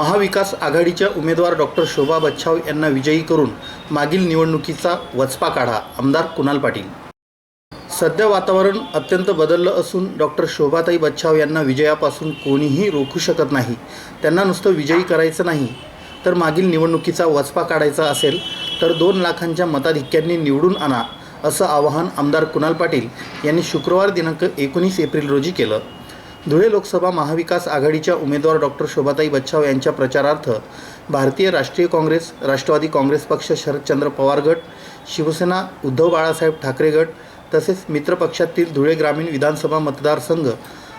महाविकास आघाडीच्या उमेदवार डॉक्टर शोभा बच्छाव यांना विजयी करून मागील निवडणुकीचा वचपा काढा. आमदार कुणाल पाटील. सध्या वातावरण अत्यंत बदललं असून डॉक्टर शोभाताई बच्छाव यांना विजयापासून कोणीही रोखू शकत नाही. त्यांना नुसतं विजयी करायचं नाही. तर मागील निवडणुकीचा वचपा काढायचा असेल तर दोन लाखांच्या मताधिक्यांनी निवडून आणा असं आवाहन आमदार कुणाल पाटील यांनी शुक्रवार दिनांक एकोणीस एप्रिल रोजी केलं. धुळे लोकसभा महाविकास आघाडीच्या उमेदवार डॉक्टर शोभाताई बच्छाव यांच्या प्रचारार्थ भारतीय राष्ट्रीय काँग्रेस राष्ट्रवादी काँग्रेस पक्ष शरदचंद्र पवार गट शिवसेना उद्धव बाळासाहेब ठाकरे गट तसेच मित्रपक्षातील धुळे ग्रामीण विधानसभा मतदारसंघ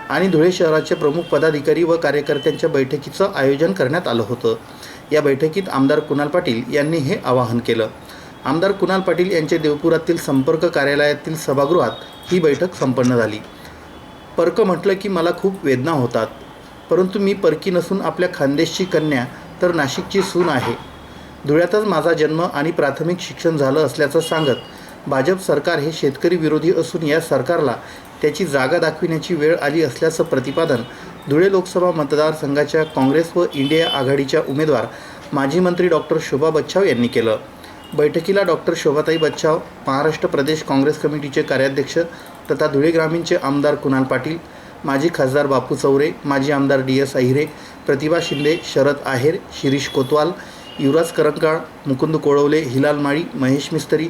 आणि धुळे शहराचे प्रमुख पदाधिकारी व कार्यकर्त्यांच्या बैठकीचं आयोजन करण्यात आलं होतं. या बैठकीत आमदार कुणाल पाटील यांनी हे आवाहन केलं. आमदार कुणाल पाटील यांचे देवपुरातील संपर्क कार्यालयातील सभागृहात ही बैठक संपन्न झाली. परकं म्हटलं की मला खूप वेदना होतात. परंतु मी परकी नसून आपल्या खानदेशची कन्या तर नाशिकची सून आहे. धुळ्यातच माझा जन्म आणि प्राथमिक शिक्षण झालं असल्याचं सांगत भाजप सरकार हे शेतकरी विरोधी असून या सरकारला त्याची जागा दाखविण्याची वेळ आली असल्याचं प्रतिपादन धुळे लोकसभा मतदारसंघाच्या काँग्रेस व इंडिया आघाडीच्या उमेदवार माजी मंत्री डॉक्टर शोभा बच्चाव यांनी केलं. बैठकीला डॉक्टर शोभाताई बच्चाव महाराष्ट्र प्रदेश काँग्रेस कमिटीचे कार्याध्यक्ष तथा धुळे ग्रामीणचे आमदार कुणाल पाटील माजी खासदार बापू चौरे माजी आमदार D S Ahire Pratibha Shinde Sharad Aher Shirish Kotwal Yuvraj Karankal Mukund Kolwale Hilal Mali Mahesh Mistry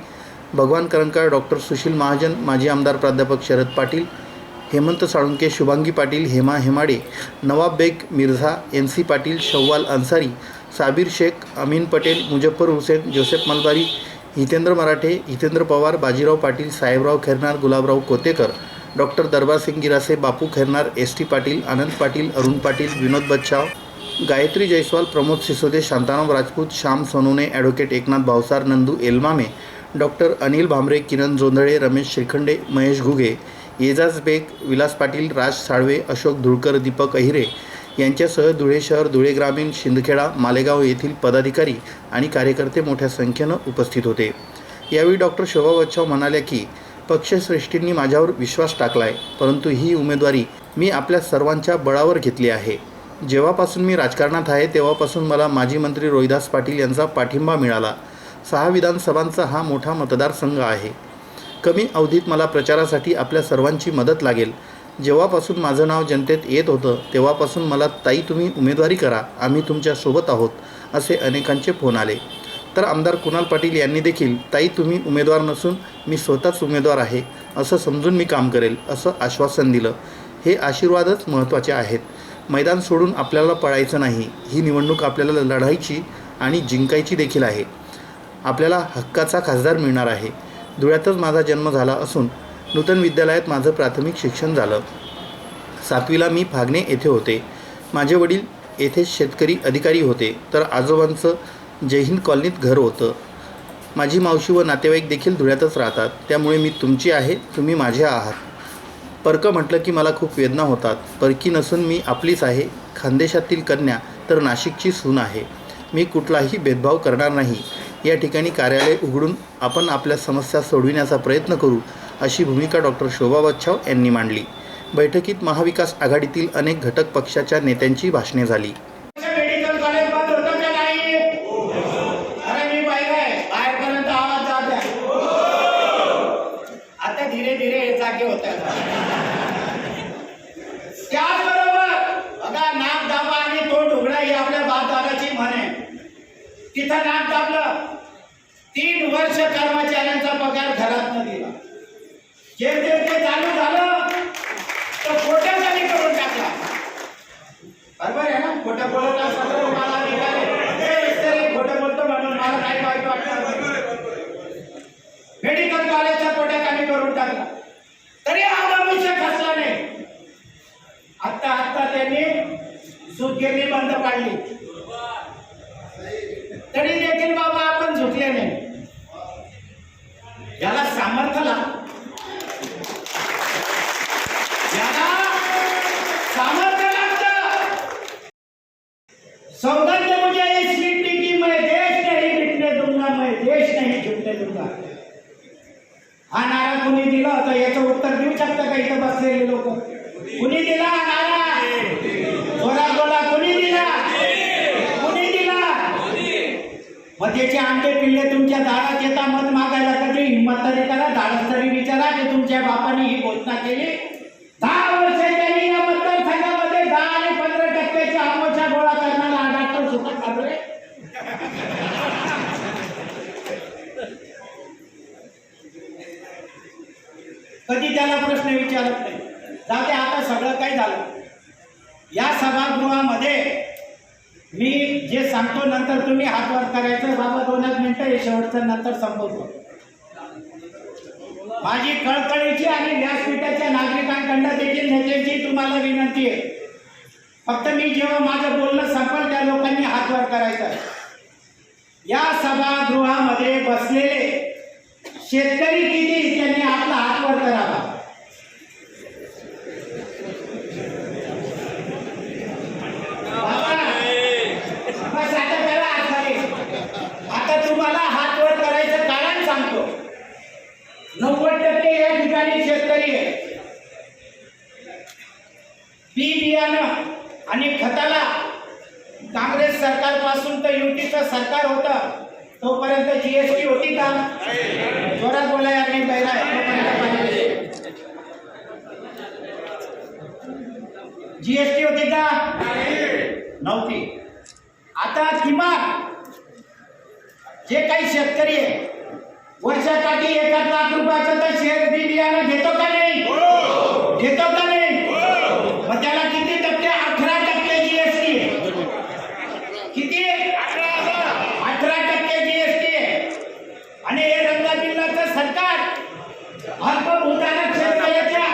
Bhagwan Karankal doctor Sushil Mahajan माजी आमदार प्राध्यापक Sharad Patil Hemant Salunke Shubhangi Patil Hema Hemade Nawab Baig Mirza N C Patil Shawwal Ansari Sabir Shaikh Amin Patel Muzaffar Hussain Joseph Malbari Hitendra Marathe Hitendra Pawar Bajirao Patil Sahebrao Khairnar Gulabrao Kotekar doctor Darbarsing Girase Bapu Khairnar S T Patil Anand Patil Arun Patil Vinod Bachhav Gayatri Jaiswal Pramod Sisode Shantaram Rajput Shyam Sonawane advocate Eknath Bhavsar Nandu Elmame doctor Anil Bhambare Kiran Jondhale Ramesh Shrikhande Mahesh Ghuge Ejaz Baig Vilas Patil Raj Salve Ashok Dhulkar Deepak Ahire यांच्यासह धुळे शहर धुळे ग्रामीण शिंदखेडा मालेगाव येथील पदाधिकारी आणि कार्यकर्ते मोठ्या संख्येनं उपस्थित होते. यावेळी डॉक्टर शोभा बच्छाव म्हणाल्या की पक्षश्रेष्ठींनी माझ्यावर विश्वास टाकला आहे परंतु ही उमेदवारी मी आपल्या सर्वांच्या बळावर घेतली आहे. जेव्हापासून मी राजकारणात आहे तेव्हापासून मला माजी मंत्री रोहिदास पाटील यांचा पाठिंबा मिळाला. सहा विधानसभांचा हा मोठा मतदारसंघ आहे. कमी अवधीत मला प्रचारासाठी आपल्या सर्वांची मदत लागेल. जेव्हापासून माझं नाव जनतेत येत होतं तेव्हापासून मला ताई तुम्ही उमेदवारी करा आम्ही तुमच्यासोबत आहोत असे अनेकांचे फोन आले. तर आमदार कुणाल पाटील यांनी देखील ताई तुम्ही उमेदवार नसून मी स्वतःच उमेदवार आहे असं समजून मी काम करेल असं आश्वासन दिलं. हे आशीर्वादच महत्त्वाचे आहेत. मैदान सोडून आपल्याला पळायचं नाही ही निवडणूक आपल्याला लढायची आणि जिंकायची देखील आहे. आपल्याला हक्काचा खासदार मिळणार आहे. धुळ्यातच माझा जन्म झाला असून नूतन विद्यालयात माझं प्राथमिक शिक्षण झालं. सातवीला मी फागणे येथे होते. माझे वडील येथे शेतकरी अधिकारी होते. तर आजोबांचं जयहिंद कॉलनीत घर होतं. माझी मावशी व नातेवाईक देखील धुळ्यातच राहतात. त्यामुळे मी तुमची आहे तुम्ही माझे आहात. परकं म्हटलं की मला खूप वेदना होतात. परकी नसून मी आपलीच आहे. खानदेशातील कन्या तर नाशिकची सून आहे. मी कुठलाही भेदभाव करणार नाही. या ठिकाणी कार्यालय उघडून आपण आपल्या समस्या सोडविण्याचा प्रयत्न करू अशी भूमिका डॉक्टर शोभा बच्छाव यांनी मांडली. बैठकीत महाविकास आघाडीतील अनेक घटक पक्षाच्या नेत्यांची भाषणे झाली. धीरे धीरे जागे होत त्याचबरोबर बघा नाक दाबा आणि तोंड उघडा ही आपल्या बापदादाची म्हण आहे तिथं नाक दाबलं तीन वर्ष कर्मचाऱ्यांचा पगार घरात न दिला. जे जे ते चालू झालं तर खोट्या कमी करून टाकला. बरोबर आहे ना? खोट्या बोलत हा नारा कुणी दिला तर याचं उत्तर देऊ शकता का इथं बसलेले लोक? कुणी दिला नारा? बोला बोला कुणी दिला? कुणी दिला? मग त्याचे आमटे पिल्ले तुमच्या दाळात येता मत मागायला कधी हिंमत तरी करा धाडस तरी विचारा की तुमच्या बापाने ही घोषणा केली. दहा वर्ष कधी त्याला प्रश्न विचारत नाही. जाते आता सगळं काय झालं. या सभागृहामध्ये मी जे सांगतो नंतर तुम्ही हातवर करायचं. बाबा दोनच मिनटं हे शेवटचं नंतर संपवतो. माझी कळकळीची आणि व्यासपीठाच्या नागरिकांकडनं देखील नेत्यांची तुम्हाला विनंती आहे. फक्त मी जेव्हा माझं बोलणं संपल त्या लोकांनी हातवर करायचं. या सभागृहामध्ये बसलेले शेतकरी किती त्यांनी आपला हात वर करावा. बस आता करा आता तुम्हाला हात वर करायचं कारण सांगतो. नव्वद टक्के या ठिकाणी शेतकरी आहे बी बियाणं आणि खताला काँग्रेस सरकारपासून तर युतीचं सरकार होतं. तोपर्यंत जीएसटी होती का? जोरात बोला यार मी पहिला जीएसटी होती का? नव्हती. आता किमान जे काही शेतकरी आहे वर्षासाठी एकाच लाख रुपयाचं तर शेत बी बियाणं घेतो का नाही? घेतो का नाही? मग त्याला किती टक्के अठरा टक्के जीएसटी किती? अठरा टक्के जीएसटी आणि हे रंगाबिल्लाचं सरकार अल्पभूधारक शेतकऱ्याच्या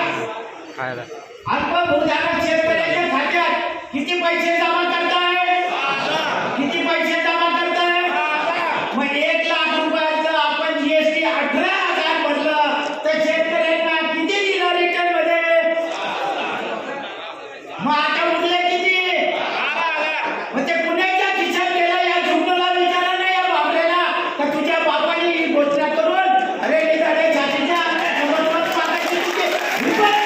अल्पभूधारक शेतकऱ्याच्या खात्यात किती पैसे जमा करताय किती पैसे जमा करताय मग एक लाख रुपयाचं आपण जीएसटी अठरा हजार भरलं तर शेतकऱ्यांना किती दिलं रिटर्नमध्ये मग आता उरले किती मग ते पुण्याच्या खिशात गेला या झुंडूला विचारा नाही या बाबरेला का तुझ्या बापाने ही घोषणा करून अरे निघाले छातीच्या जबरदस्त मागायची तुझे रुपये